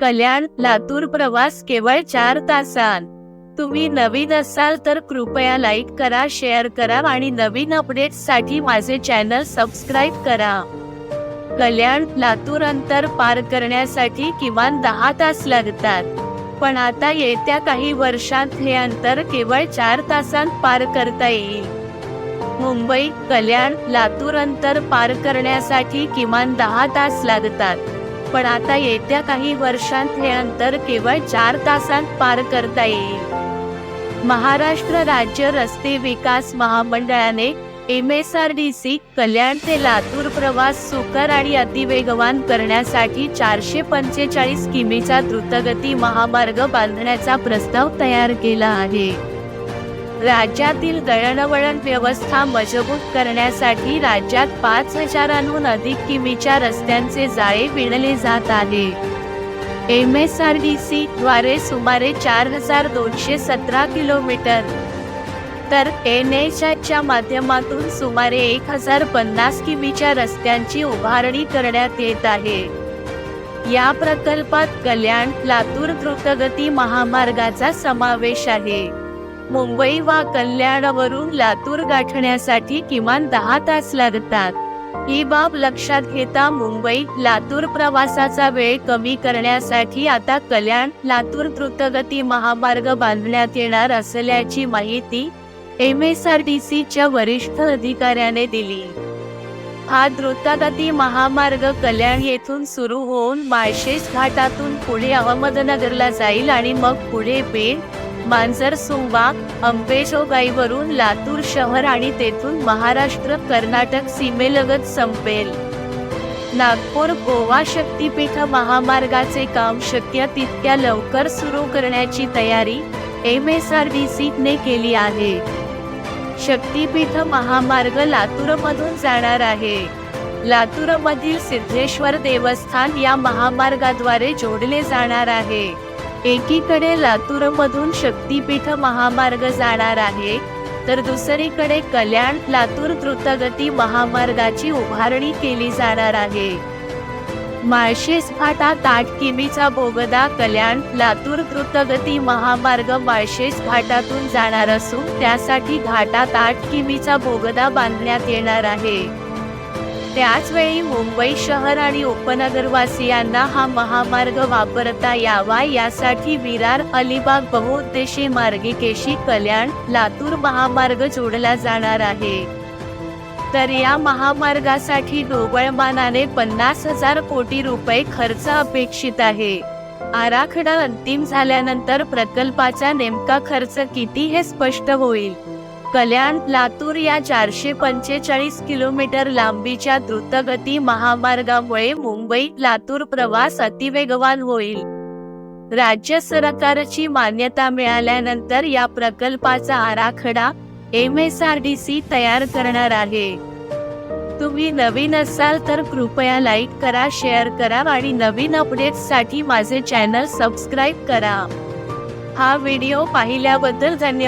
कल्याण लातूर प्रवास केवळ चार तासांत तुम्ही नवीन असाल तर कृपया लाईक करा शेअर करा आणि नवीन अपडेट्ससाठी माझे चॅनल सबस्क्राईब करा. कल्याण लातूर अंतर पार करण्यासाठी किमान दहा तास लागतात. पण आता येत्या काही वर्षांत हे अंतर केवळ चार तासांत पार करता येईल. मुंबई कल्याण लातूर अंतर पार करण्यासाठी किमान दहा तास लागतात. पण आता येत्या काही वर्षांत हे अंतर केवळ चार तासांत पार करता येईल. महाराष्ट्र राज्य रस्ते विकास महामंडळाने M S R D C Kalyan ते लातूर प्रवास सुकर आणि अतिवेगवान करण्यासाठी चारशे पंचेचाळीस किमीचा द्रुतगती महामार्ग बांधण्याचा प्रस्ताव तयार केला आहे. राज्यातील दळणवळण व्यवस्था मजबूत करण्यासाठी राज्यात पाच हजारांहून अधिक किमीच्या रस्त्यांचे जाळे विणले जात आहे. M S R D C द्वारे सुमारे चार हजार दोनशे सतरा किलोमीटर. तर एन एच च्या माध्यमातून सुमारे एक हजार पन्नास किमीच्या रस्त्यांची उभारणी करण्यात येत आहे. या प्रकल्पात कल्याण लातूर द्रुतगती महामार्गाचा समावेश आहे. मुंबई वा कल्याणवरून लातूर गाठण्यासाठी किमान दहा तास लागतात. ही बाब लक्षात घेता मुंबई लातूर प्रवासाचा वेळ कमी करण्यासाठी आता कल्याण लातूर द्रुतगती महामार्ग बांधण्यात येणार असल्याची माहिती एम एस आर टी सीच्या वरिष्ठ अधिकाऱ्याने दिली. हा द्रुतगती महामार्ग कल्याण येथून सुरू होऊन माळशेज घाटातून पुढे अहमदनगरला जाईल आणि मग पुढे पेण मांजर सुंबा अंबेजोगाईवरून लातूर शहर आणि तेथून महाराष्ट्र कर्नाटक सीमेलगत संपेल. नागपूर गोवा शक्तीपीठ महामार्गाचे काम शक्य तितक्या लवकर सुरू करण्याची तयारी एम एस आर डी सीने केली आहे. शक्तीपीठ महामार्ग लातूरमधून जाणार आहे. लातूरमधील सिद्धेश्वर देवस्थान या महामार्गाद्वारे जोडले जाणार आहे. एकीकडे लातूरमधून शक्तीपीठ महामार्ग जाणार आहे तर दुसरीकडे कल्याण लातूर द्रुतगती महामार्गाची उभारणी केली जाणार आहे. माळशेस फाटा ताट किमीचा बोगदा कल्याण लातूर द्रुतगती महामार्ग माळशेस घाटातून जाणार असून त्यासाठी घाटात आठ किमीचा बोगदा बांधण्यात येणार आहे. त्याचवेळी मुंबई शहर आणि उपनगरवासियांना हा महामार्ग वापरता यावा यासाठी विरार अलिबाग बहुउद्देशीय मार्गिकेशी कल्याण लातूर महामार्ग जोडला जाणार आहे. तर या महामार्गासाठी ढोबळमानाने पन्नास हजार कोटी रुपये खर्च अपेक्षित आहे. आराखडा अंतिम झाल्यानंतर प्रकल्पाचा नेमका खर्च किती हे स्पष्ट होईल. कल्याण लातूर या चारशे पंचेचाळीस किलोमीटर लांबीच्या द्रुतगती महामार्गामुळे मुंबई लातूर प्रवास अतिवेगवान होईल. राज्य सरकारची मान्यता मिळाल्यानंतर या प्रकल्पाचा आराखडा M S R D C तयार करणार आहे. तुम्ही नवीन असाल तर कृपया लाईक करा शेअर करा आणि नवीन अपडेट्ससाठी माझे चॅनल सबस्क्राईब करा. हा व्हिडिओ पाहिल्याबद्दल धन्यवाद.